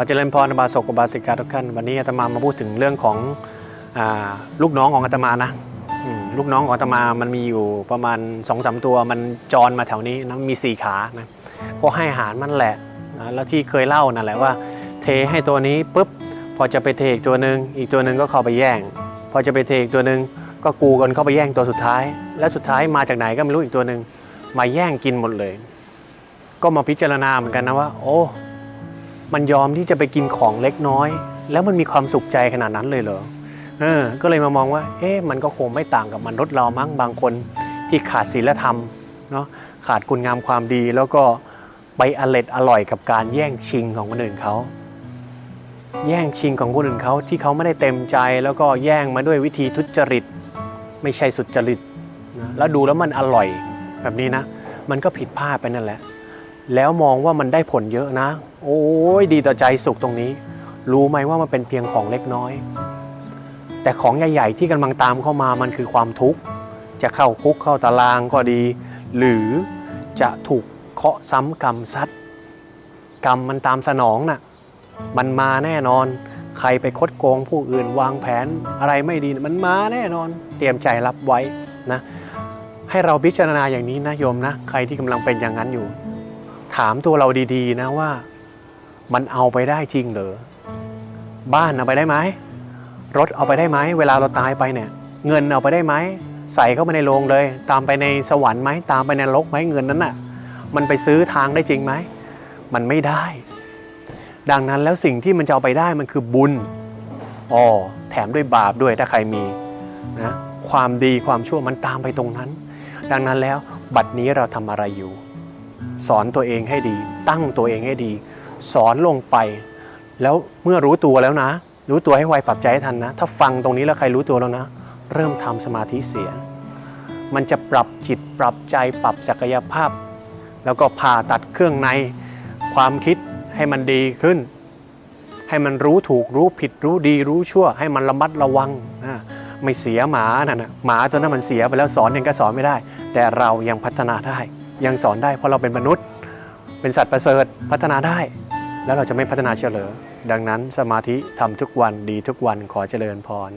ขอเจริญพรบาสกบาสิกาทุกท่านวันนี้อาตมามาพูดถึงเรื่องของอลูกน้องของอาตมานะลูกน้องของอาตมามันมีอยู่ประมาณ2อสตัวมันจรมาแถวนี้นะมีสี่ขานะก็ให้อาหารมันแหละนะแล้วที่เคยเล่านั่นแหละว่า เทให้ตัวนี้ปุ๊บพอจะไปเทอีกตัวหนึ่งอีกตัวหนึ่งก็เข้าไปแย่ง พอจะไปเทอีกตัวหนึ่งก็กูกันเข้าไปแย่งตัวสุดท้าย และสุดท้ายมาจากไหนก็ไม่รู้อีกตัวหนึ่งมาแย่งกินหมดเลย ก็มาพิจารณาเหมือนกันนะว่า โอ้ มันยอมที่จะไปกินของเล็กน้อย แล้วมันมีความสุขใจขนาดนั้นเลยเหรอเออก็เลยมามองว่า เอ๊ะมันก็คงไม่ต่างกับมนุษย์เรามั้งบางคนที่ขาดศีลธรรมเนาะขาดคุณงามความดีแล้วก็ไปอร็ดอร่อยกับการแย่งชิงของคนอื่นเขาแย่งชิงของคนอื่นเขาที่เขาไม่ได้เต็มใจ แล้วก็แย่งมาด้วยวิธีทุจริต ไม่ใช่สุจริตนะแล้วดูแล้วมันอร่อยแบบนี้นะ มันก็ผิดพลาดไปนั่นแหละ แล้วมองว่ามันได้ผลเยอะนะ โอ้ยดีต่อใจสุขตรงนี้ รู้ไหมว่ามันเป็นเพียงของเล็กน้อย แต่ของใหญ่ๆที่กำลังตามเข้ามามันคือความทุกข์ จะเข้าคุกเข้าตารางก็ดี หรือจะถูกเคาะซ้ำกรรมซัดกรรมมันตามสนองน่ะมันมาแน่นอน ใครไปคดโกงผู้อื่นวางแผนอะไรไม่ดีมันมาแน่นอน เตรียมใจรับไว้นะ ให้เราพิจารณาอย่างนี้นะโยมนะ ใครที่กำลังเป็นอย่างนั้นอยู่ ถามตัวเราดีๆ นะว่า มันเอาไปได้จริงเหรอ บ้านเอาไปได้ไหม รถเอาไปได้ไหม เวลาเราตายไปเนี่ย เงินเอาไปได้ไหม ใส่เข้าไปในโรงเลย ตามไปในสวรรค์ไหม ตามไปในนรกไหมเงินนั้นน่ะ มันไปซื้อทางได้จริงไหม มันไม่ได้ ดังนั้นแล้วสิ่งที่มันจะเอาไปได้มันคือบุญอ๋อแถมด้วยบาปด้วยถ้าใครมีนะความดีความชั่วมันตามไปตรงนั้น ดังนั้นแล้วบัดนี้เราทำอะไรอยู่ สอนตัวเองให้ดี ตั้งตัวเองให้ดี สอนลงไป แล้วเมื่อรู้ตัวแล้วนะ รู้ตัวให้ไวปรับใจให้ทันนะ ถ้าฟังตรงนี้แล้วใครรู้ตัวแล้วนะ เริ่มทำสมาธิเสีย มันจะปรับจิตปรับใจปรับศักยภาพ แล้วก็ผ่าตัดเครื่องในความคิดให้มันดีขึ้น ให้มันรู้ถูกรู้ผิดรู้ดีรู้ชั่ว ให้มันระมัดระวังนะไม่เสียหมานั่นนะหมาตัวนั้นมันเสียไปแล้วสอนยังก็สอนไม่ได้ แต่เรายังพัฒนาได้ ยังสอนได้เพราะเราเป็นมนุษย์ เป็นสัตว์ประเสริฐพัฒนาได้ แล้วเราจะไม่พัฒนาเฉลอ ดังนั้นสมาธิทำทุกวันดีทุกวันขอเจริญพร